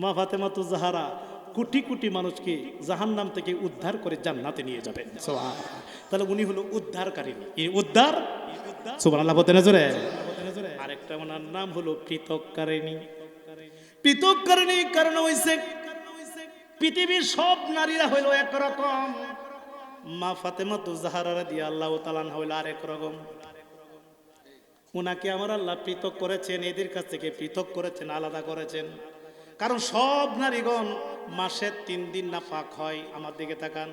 মা ফাতেমা তো জাহারা কোটি কোটি মানুষকে জাহান্নাম থেকে উদ্ধার করে জান্নাতে নিয়ে যাবেন তাহলে উনি হলো উদ্ধারকারী। এই উদ্ধার? সুবহানাল্লাহ বলতে নজরে আরেকটা ওনার নাম হলো পৃথককারিণী। পৃথককারিণী কারণ হইছে পৃথিবীর সব নারীরা হইল একরকম মা ফাতেমা তো জাহারা দিয়ে আল্লাহ তালান হইল আরেক রকম। উনাকে আমার আল্লাহ পৃথক করেছেন, এদের কাছ থেকে পৃথক করেছেন, আলাদা করেছেন। কারণ সব নারীগণ মাসে তিন দিন না পাক হয়, আমার দিকে তাকান।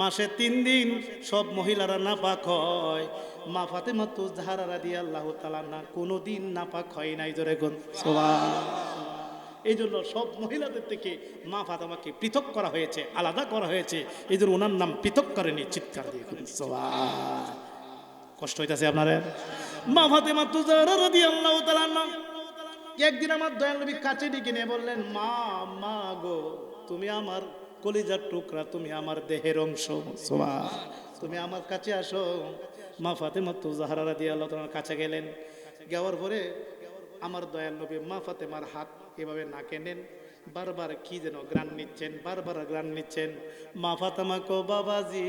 মাসে তিন দিন সব মহিলারা না পাক হয়। মা ফাতেমা তো জাহারা দিয়ে আল্লাহ তালা না কোনো দিন না পাক হয় নাই, জোরে গুন এই জন্য সব মহিলাদের থেকে মা ফাতেমাকে পৃথক করা হয়েছে, আলাদা করা হয়েছে। এই জন্য ওনার নাম পৃথক করেনি, চিৎকার দিয়ে কষ্ট হইতাছে আপনার মা ফাতেমা তুজারা রাদিয়াল্লাহু তাআলা নাম একদিন আমার দয়াল নবী কাছে ডেকে নিয়ে বললেন, মা মা গো, তুমি আমার কলিজার টুকরা, তুমি আমার দেহের অংশ। তুমি আমার কাছে আসো। মা ফাতেমা তুজাহারা রাদিয়াল্লাহু তাআলার কাছে গেলেন। যাওয়ার পরে আমার দয়াল নবী মা ফাতেমার হাত এভাবে নাকে নেন। বারবার কি যেন গ্রান নিচ্ছেন, বারবার গ্রান নিচ্ছেন। মা ফাতেমা কো, বাবাজি,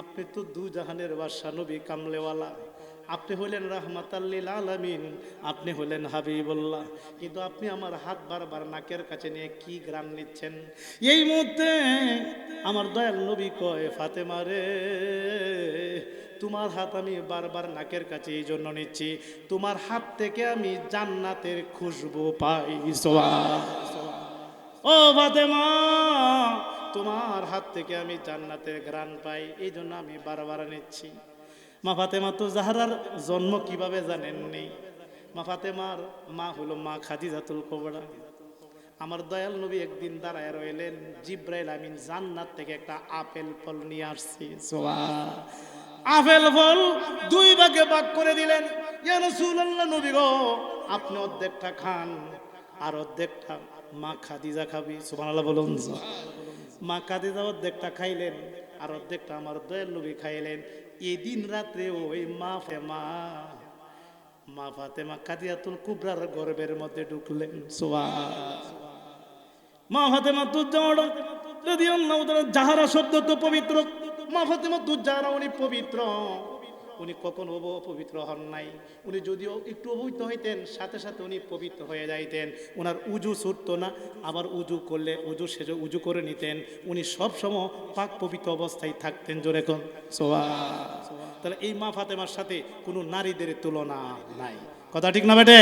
আপনি তো দু জাহানের বাদশা নবী কামলেওয়ালা। আপনি হলেন রাহমাতাল্লিল আলামিন, আপনি হলেন হাবিবুল্লাহ। কিন্তু আপনি আমার হাত বারবার নাকের কাছে নিয়ে কি গ্রাম নিচ্ছেন? এই মুহূর্তে আমার দয়াল নবী কয়, ফাতেমা রে, তোমার হাত আমি বারবার নাকের কাছে এই জন্য নিচ্ছি। তোমার হাত থেকে আমি জান্নাতের খুশবু পাই। ও ফাতেমা, তোমার হাত থেকে আমি জান্নাতের গ্রান পাই। এই জন্য আমি বারবার নিচ্ছি। মা ফাতেমা তো জাহারার জন্ম কীভাবে জানেননি? মা ফাতেমার মা হলো মা খাদিজাতুল কোবরা। আমার দয়াল নবী একদিন দাঁড়ায় রইলেন জিব্রাইল আমিন জান্নাত থেকে একটা আপেল ফল নিয়ে আসছি। আপেল ফল দুই ভাগে ভাগ করে দিলেন। নবী গো আপনি অর্ধেকটা খান আর অর্ধেকটা মা খাদিজা খাবি। সুবহানাল্লাহ বলুন। মা খাদিজা অর্ধেকটা খাইলেন আর অর্ধেকটা আমার দয়াল নবী খাইলেন। এদিন রাত্রে ওই মা ফেমা মা ফাতেমা কাদিয়াতুল কুবরার গর্বের মধ্যে ঢুকলেন সোয়া মা ফাতেমা তুজ্জাওয়াড়া যদি যাহারা শব্দ তো পবিত্র, মা ফাতেমা তুজ্জাহারা উনি পবিত্র। উনি কখনো অপবিত্র হন নাই। উনি যদিও একটু অবৈধ হইতেন সাথে সাথে উনি পবিত্র হয়ে যাইতেন। ওনার উজু ছুটতো না আবার উজু করলে উজু সেজে উজু করে নিতেন। উনি সবসময় পাক পবিত্র অবস্থায় থাকতেন জোরে কোন। সোয়া তাহলে এই মা ফাতেমার সাথে কোনো নারীদের তুলনা নাই। কথা ঠিক না বেটে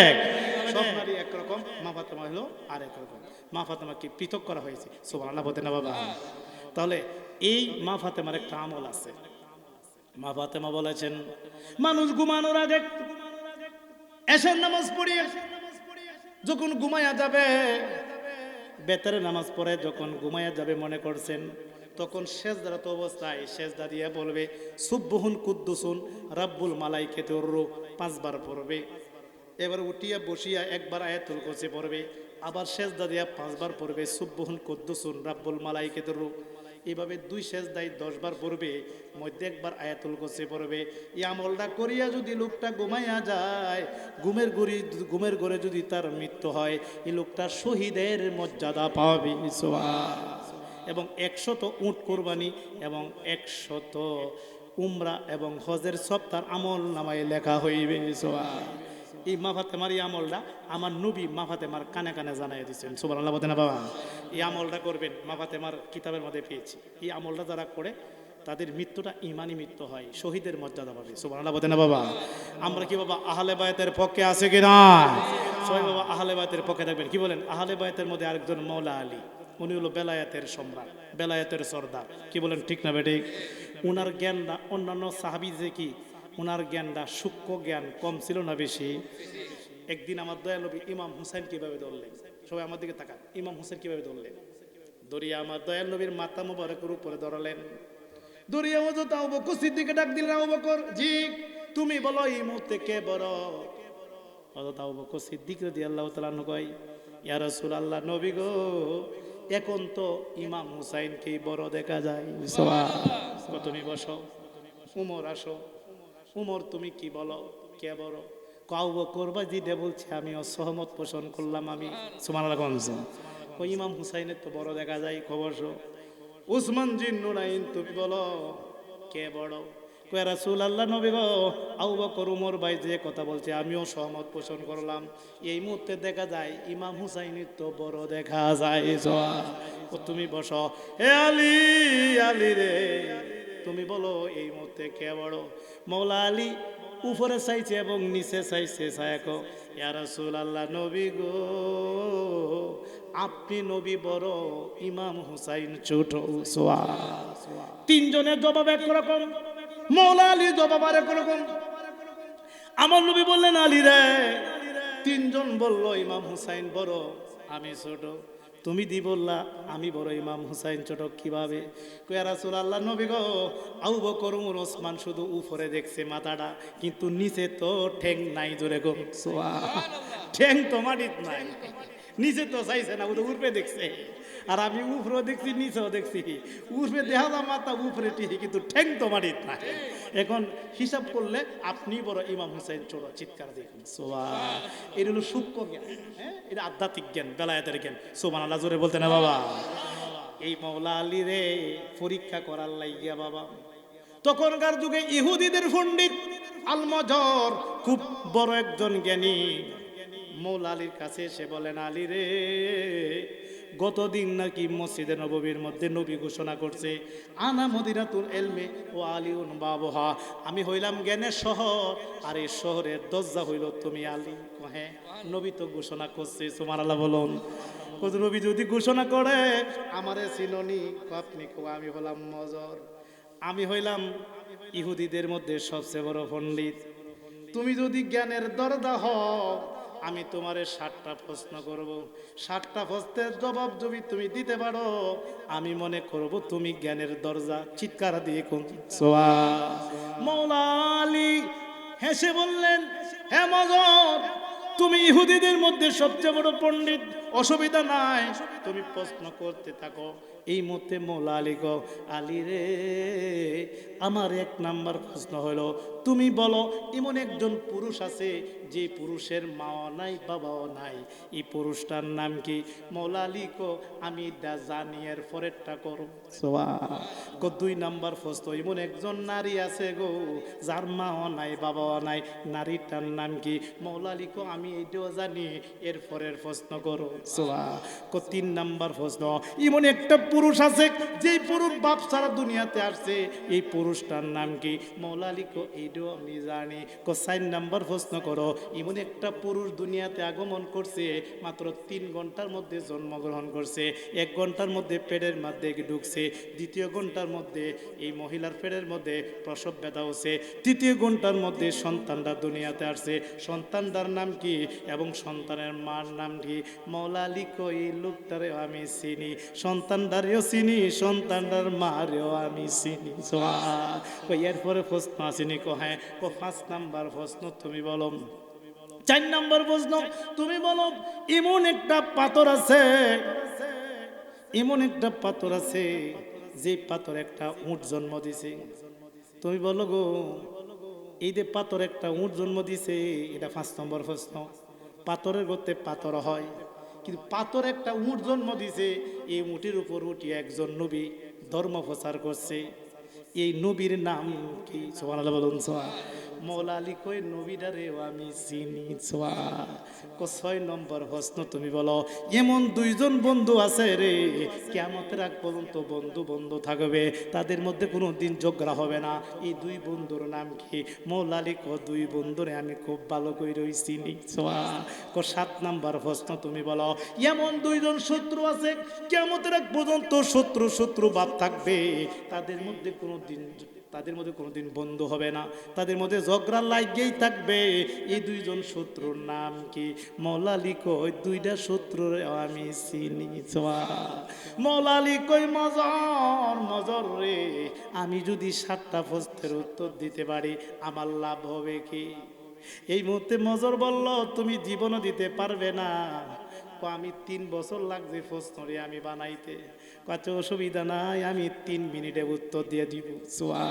সব নারী একরকম মা ফাতেমা হলো আর একরকম মা ফাতেমাকে পৃথক করা হয়েছে। সোমান আল্লাহ না বাবা। তাহলে এই মা ফাতেমার একটা আমল আছে। মা ফাতেমা বলেছেন, মানুষ ঘুমানোর আগে এসার নামাজ পড়িয়ে যখন ঘুমায়া যাবে, বেতারে নামাজ পড়ে, যখন ঘুমায়া যাবে মনে করছেন, তখন শেষদারাত অবস্থায় শেষদা দিয়ে বলবে সুব্বহুন কুদ্দুসুন, রাব্বুল মালাই খেতে পাঁচবার পড়বে। এবার উঠিয়া বসিয়া একবার আয়াতুল কষে পড়বে, আবার শেষদা দিয়া পাঁচবার পড়বে সুব্বহুন কুদ্দুসুন, রাব্বুল মালাই খেতে এভাবে দুই শেষ দায় দশবার পড়বে, মধ্যে একবার আয়াতুল কষে পড়বে। এই আমলটা করিয়া যদি লোকটা ঘুমাইয়া যায়, ঘুমের গড়ি ঘুমের ঘরে যদি তার মৃত্যু হয়, এই লোকটা শহীদের মর্যাদা পাবে এবং একশত উট কোরবানি এবং একশত উমরা এবং হজের সব তার আমল নামায় লেখা হইবে সোয়া এই মা ফাতেমার এই আমলটা আমার নবী মা ফাতেমার কানে কানে জানাই দিচ্ছেন সুবান আল্লাহ না বাবা? এই আমলটা করবেন, মা ফাতেমার কিতাবের মধ্যে পেয়েছি। এই আমলটা যারা করে, তাদের মৃত্যুটা ইমানি মৃত্যু হয়, শহীদের মর্যাদা পাবে। সুবান আল্লাহ না বাবা? আমরা কি বাবা আহলে বায়তের পক্ষে আছে কি না সবাই বাবা আহলে বায়তের পক্ষে থাকবেন। কি বলেন? আহলে বায়তের মধ্যে আরেকজন মৌলা আলী, উনি হলো বেলায়াতের সম্রাট, বেলায়াতের সর্দার। কি বলেন ঠিক না বেটে উনার জ্ঞানটা অন্যান্য সাহাবি যে কি ওনার জ্ঞানটা সূক্ষ্ম জ্ঞান কম ছিল না বেশি। একদিন আমার দয়ালবী ইমাম হুসাইন কীভাবে ধরলেন? সবাই আমার দিকে তাকান। ইমাম হুসাইন কীভাবে ধরলেন? দরিয়া আমার দয়াল নবীর মাথা মোবারকের উপরে ধরালেন। দরিয়া মতো তাও বকর সিদ্দিকে ডাক দিলেন, আবু বকর, জি, তুমি বলো এই মুহূর্তে কে বড়? অত আবু বকর সিদ্দিক রদি আল্লাহ তালান কয়, ইয়া রাসূল আল্লাহ নবী গো, এখন তো ইমাম হুসাইনকেই বড় দেখা যায়। তুমি বসো উমর আসো। উমর, তুমি কি বলো? কে বড়? কাউ করবা দিদে বলছে, আমি অসহমত পোষণ করলাম আমি। সুমান ও ইমাম হুসাইনের তো বড় দেখা যায়, খবর উসমান জিন তুমি বলো, কে বড়? রাসুল আল্লাহ নবী গো আউ বকর, উমর ভাই যে কথা বলছে, আমিও সহমত পোষণ করলাম। এই মুহূর্তে দেখা যায়, ইমাম হুসাইনের তো বড় দেখা যায় তুমি বসো হে আলী আলী রে। তুমি বলো, এই মুহূর্তে কে বড়? মৌলা আলী উপরে চাইছে এবং নিচে চাইছে সায়াকো ইয়া রাসূল আল্লাহ নবী গো, আপনি নবী বড়, ইমাম হুসাইন ছোট তিনজনের জবাব একরকম মৌলা আলী জবাব আর একরকম আমার নবী বললেন, আলী রে, তিনজন বলল, ইমাম হুসাইন বড়, আমি ছোট। তুমি দি বললা আমি বড় ইমাম হুসাইন ছোট কীভাবে? কয়া রাসূল আল্লাহ নবী গো আউ বকর উমর ওসমান শুধু উপরে দেখছে মাথাটা কিন্তু নিচে তো ঠেং নাই জোরে গো। ঠেং তো মাটিত নাই। নিচে তো চাইছে না ও তো উপরে দেখছে। আর আমি উপরেও দেখছি নিচেও দেখছি। উপরে দেখা মাথা উপরে টিহি কিন্তু ঠেং তো মাটিত নাই। এখন হিসাব করলে আপনি বড় ইমাম হুসাইন ছোট চিৎকার দেখুন সোয়া এটা হলো সূক্ষ্ম জ্ঞান হ্যাঁ? এটা আধ্যাত্মিক জ্ঞান, বেলায়েতের জ্ঞান। সোমান আল্লাহ জোরে বলতে না, বাবা? এই মৌলা আলী রে, পরীক্ষা করার লাগিয়া বাবা। তখনকার যুগে ইহুদিদের পণ্ডিত আলমজর খুব বড় একজন জ্ঞানী। মৌলা আলীর কাছে এসে বলেন, আলী রে গতদিন নাকি মসজিদে নববীর মধ্যে নবী ঘোষণা করছে, আনা মদিনাতুল এলমে ও আলিউন বাবহা। আমি হইলাম জ্ঞানের শহর, আর এই শহরের দরজা হইল তুমি আলী। হ্যাঁ নবী তো ঘোষণা করছে তোমার আল্লাহ বলুন নবী যদি ঘোষণা করে, আমারে চিননি আপনি কো, আমি হলাম মজর। আমি হইলাম ইহুদিদের মধ্যে সবচেয়ে বড় পণ্ডিত। তুমি যদি জ্ঞানের দরদা হও আমি তোমারে ষাটটা প্রশ্ন করব। ষাটটা প্রশ্নের জবাব যদি তুমি দিতে পারো, আমি মনে করব তুমি জ্ঞানের দরজা চিৎকার দিয়ে কোন মৌলালি হেসে বললেন হ্যাঁ তুমি ইহুদিদের মধ্যে সবচেয়ে বড় পণ্ডিত। অসুবিধা নাই। তুমি প্রশ্ন করতে থাকো এই মধ্যে মৌলা আলী গো আলী রে আমার এক নাম্বার প্রশ্ন হলো তুমি বলো এমন একজন পুরুষ আছে যে পুরুষের মাও নাই বাবাও নাই। এই পুরুষটার নাম কি? মৌলা আলী কো আমি দা জানি এর পরেরটা করো কো দুই নাম্বার প্রশ্ন এমন একজন নারী আছে গো যার মাও নাই বাবাও নাই। নারীটার নাম কি? মৌলা আলী কো আমি এইটাও জানি এর পরের প্রশ্ন করো। তিন নাম্বার প্রশ্ন। এমন একটা পুরুষ আছে, যেই পুরুষ বাপ সারা দুনিয়াতে আসছে, এই পুরুষটার নাম কি? মৌলা আলী কো এইটাও আমি জানি। কো, চার নাম্বার প্রশ্ন করো। এমন একটা পুরুষ দুনিয়াতে আগমন করছে, মাত্র তিন ঘণ্টার মধ্যে জন্মগ্রহণ করছে, এক ঘণ্টার মধ্যে পেটের মধ্যে ঢুকছে, দ্বিতীয় ঘণ্টার মধ্যে এই মহিলার পেটের মধ্যে প্রসব ব্যথা হচ্ছে, তৃতীয় ঘণ্টার মধ্যে সন্তানটা দুনিয়াতে আসছে। সন্তানটার নাম কি এবং সন্তানের মার নাম কি? মৌলা লিখো এই লোকটারে আমি চিনি সন্তানটারেও চিনি সন্তানটার মারেও আমি চিনি। কই এরপরে প্রশ্ন আসেনি কো হ্যাঁ কো পাঁচ নাম্বার প্রশ্ন তুমি বলো। চার নম্বর প্রশ্ন, তুমি বলো এমন একটা পাথর আছে এমন একটা পাথর আছে, যে পাথর একটা উট জন্ম দিছে। তুমি বলো গো, এই যে পাথর একটা উট জন্ম দিছে, এটা পাঁচ নম্বর প্রশ্ন। পাথরের গতে পাথর হয়। কিন্তু পাথর একটা উঁট জন্ম দিছে, এই উঁটির উপর উঠি একজন নবী ধর্ম প্রচার করছে। এই নবীর নাম কি? সোহান বলুন সোহা মৌলা আলী কই নবীটারেও আমি চিনি, ছোয়া। কো ছয় নম্বর প্রশ্ন তুমি বলো, এমন দুইজন বন্ধু আছে রে? কেমতের আগ পর্যন্ত বন্ধু বন্ধু থাকবে, তাদের মধ্যে কোনো দিন ঝগড়া হবে না। এই দুই বন্ধুর নাম কি? মৌলা কো, দুই বন্ধুরে আমি খুব ভালো করে রই চিনি, ছোয়া। কো সাত নম্বর প্রশ্ন তুমি বলো, এমন দুইজন শত্রু আছে কেমতের আগ পর্যন্ত শত্রু শত্রু ভাব থাকবে, তাদের মধ্যে কোনো দিন তাদের মধ্যে কোনোদিন বন্ধু হবে না। তাদের মধ্যে ঝগড়া লাগেই থাকবে। এই দুইজন শত্রুর নাম কি? মৌলালি কই? দুইটা শত্রু আমি চিনি মৌলালি কই? মজর মজর রে। আমি যদি সাতটা প্রশ্নের উত্তর দিতে পারি, আমার লাভ হবে কি? এই মুহূর্তে মজর বলল, তুমি জীবনও দিতে পারবে না। আমি তিন বছর লাগছে প্রশ্নরে আমি বানাইতে। কত অসুবিধা নাই, আমি তিন মিনিটে উত্তর দিয়ে দিব। সোয়া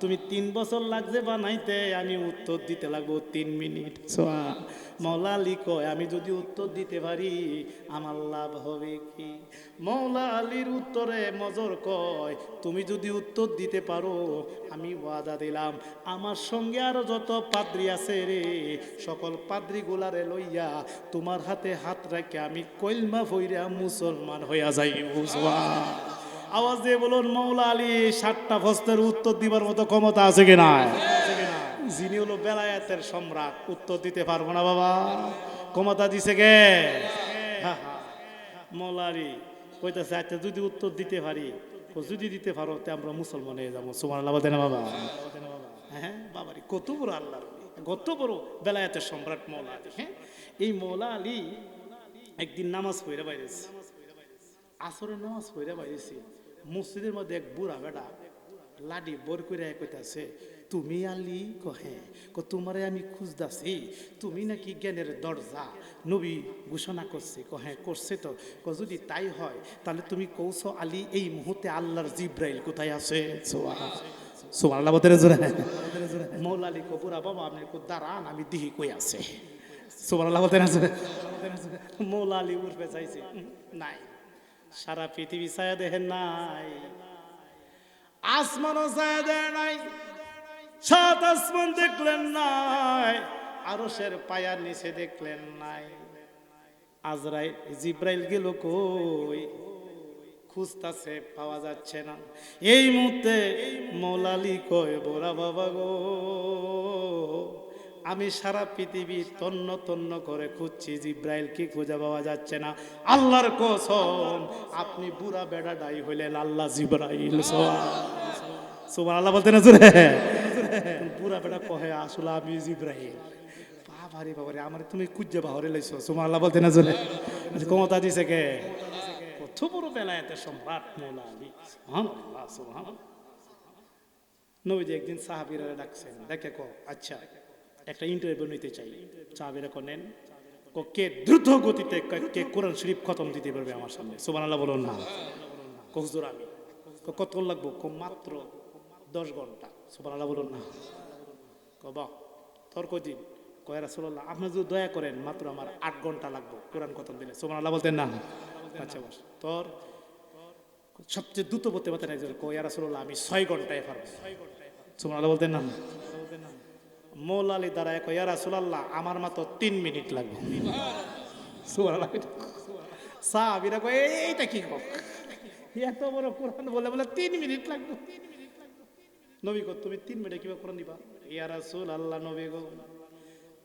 তুমি তিন বছর লাগছে বানাইতে, আমি উত্তর দিতে লাগবো তিন মিনিট। সোয়া মৌলা আলী কয় আমি যদি উত্তর দিতে পারি, আমার লাভ হবে কি? মৌলা আলীর উত্তরে মজর কয়, তুমি যদি উত্তর দিতে পারো, আমি ওয়াদা দিলাম। আমার সঙ্গে আরও যত পাদ্রি আছে রে, সকল পাদ্রি গুলারে লইয়া তোমার হাতে হাত রাখে আমি কইলমা ফইরা মুসলমান হইয়া যাই, বুঝবা? আওয়াজ দিয়ে বলুন মৌলা আলী সাতটা প্রশ্নের উত্তর দিবার মতো ক্ষমতা আছে কিনা যিনি হলো বেলায়াতের সম্রাট উত্তর দিতে পারব না বাবা। ক্ষমতা দিছে কে? হা, হা। মৌলা আলী কইতেছে আচ্ছা যদি উত্তর দিতে পারি যদি দিতে পারো তে আমরা মুসলমান হয়ে যাব। সুমান আল্লাহ না বাবা? হ্যাঁ বাবারি কত বড় আল্লাহ কত বড় বেলায়াতের সম্রাট মৌলা আলী হ্যাঁ? এই মৌলা আলী একদিন নামাজ পড়ে বাইরেছে। আসরের নামাজ পড়ে বাইরেছি। মসজিদের মধ্যে এক বুড়া বেটা লাডি বোর করে কইতাছে তুমি আলি কহে, ক, তোমারে আমি খুঁজদাছি তুমি নাকি জ্ঞানের দরজা, নবী ঘোষণা করছে, কহে, করছে তো। ক, যদি তাই হয়, তাহলে তুমি কৌশ আলী, এই মুহূর্তে আল্লাহর জিব্রাইল কোথায় আছে? আল্লাহ বলতে জোরে। মৌলা আলী কপুরা বাবা আপনি দাঁড়ান আমি দিহি কই আছে? সোমান আল্লাহ বলতে জোরে। চাইছে নাই। সারা পৃথিবী ছায়া দেখেন নাই। আসমানও ছায়া দেয় নাই। সাত আসমান দেখলেন নাই, আরশের পায়ার নিচে দেখলেন নাই। আজরাই জিব্রাইল গেল কই? খুঁজতাছে, পাওয়া যাচ্ছে না। এই মুহূর্তে মৌলালি কয়, বোরা বাবা গো, আমি সারা পৃথিবী তন্ন তন্ন করে খুঁজছি, জিব্রাইল কি খুঁজে পাওয়া যাচ্ছে না? আল্লাহর কসম, আপনি বুড়া বেড়া ডাই হইলেন আল্লাহ জিব্রাইল। সুবান আল্লাহ বলতে না বুড়া বেড়া কহে আসলে আমি জিব্রাইল বাবারে বাবারে আমার তুমি কুজ্জে বাহরে লাইছো সুমান আল্লাহ বলতে না জুড়ে ক্ষমতা দিছে কে কত বড় বেলায়েতের সম্রাট মৌলা আলী সুবহানাল্লাহ সুবহানাল্লাহ নবীজি একদিন সাহাবিরা ডাকছেন দেখে কো আচ্ছা একটা ইন্টারভিউ নিতে চাই সাহাবিরা কো নেন কো দ্রুত গতিতে কে- কোরআন শরীফ খতম দিতে পারবে আমার সামনে সুবহানাল্লাহ বলুন না কো হুজুর আমি কত লাগবো মাত্র দশ ঘণ্টা সুবহানাল্লাহ বলুন না। কো বাহ তোর কদিন কয়, রাসূলুল্লাহ, আপনি যদি দয়া করেন, মাত্র আমার আট ঘণ্টা লাগবে কোরআন খতম দিলে সুবহানাল্লাহ বলতেন না? আচ্ছা বস। তোর সবচেয়ে দ্রুত বলতে পারতেন একজন কয় রাসূলুল্লাহ, আমি ছয় ঘন্টায় পারব। সুবহানাল্লাহ বলতেন না? মৌলা আলী দ্বারা কয় রাসূলুল্লাহ, আমার মাত্র তিন মিনিট লাগবে। সাহাবীরা কয়, এইটা কি কো এত বড় কোরআন বলে বলে তিন মিনিট লাগবে। নবী গো তুমি তিন মিনিটে কীভাবে কোরআন নিবা ইয়া রাসূল আল্লাহ নবী গো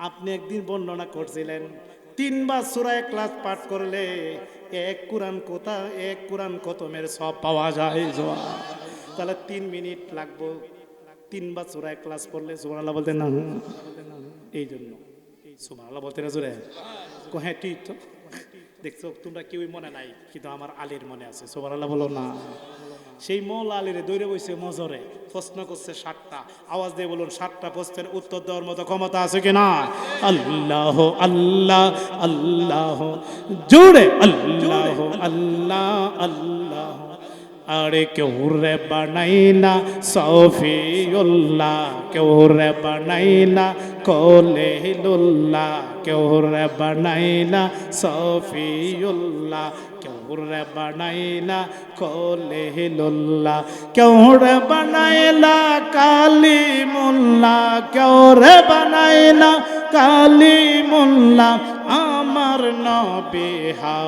আপনি একদিন বর্ণনা করছিলেন, তিনবার সূরায় ক্লাস পাঠ করলে এক কোরআন কোথা, এক কোরআন খতমের সব পাওয়া যায় জোয়া। তাহলে তিন মিনিট লাগবো। তিনবার সূরায় ক্লাস পড়লে সুবহানাল্লাহ বলতে না এই জন্য। সুবহানাল্লাহ বলতে না, জোরে? হ্যাঁ তো। দেখছ, তোমরা কেউই মনে নাই, কিন্তু আমার আলীর মনে আছে। সুবহানাল্লাহ বলো না। সেই মৌল আলীরে দৌড়ে বইছে মজরে, প্রশ্ন করছে সাতটা। আওয়াজ দিয়ে বলুন, সাতটা প্রশ্নের উত্তর দেওয়ার মতো ক্ষমতা আছে কি না? আল্লাহ আল্লাহ আল্লাহ জুড়ে আল্লাহ আল্লাহ আল্লাহ। আরে কেউ রে বানাই না সফি সফিউল্লাহ, কেউ রে বানাই না কলেহুল্লাহ কেউ রে বানাই না সফিউল্লাহ, কেউ রে বানাইলা, কলে হিলুল্লা। কেউ বানাইলা, কালী মোল্লা। কেউরে বানাইলা রে মোল্লা। আমার নবী হাব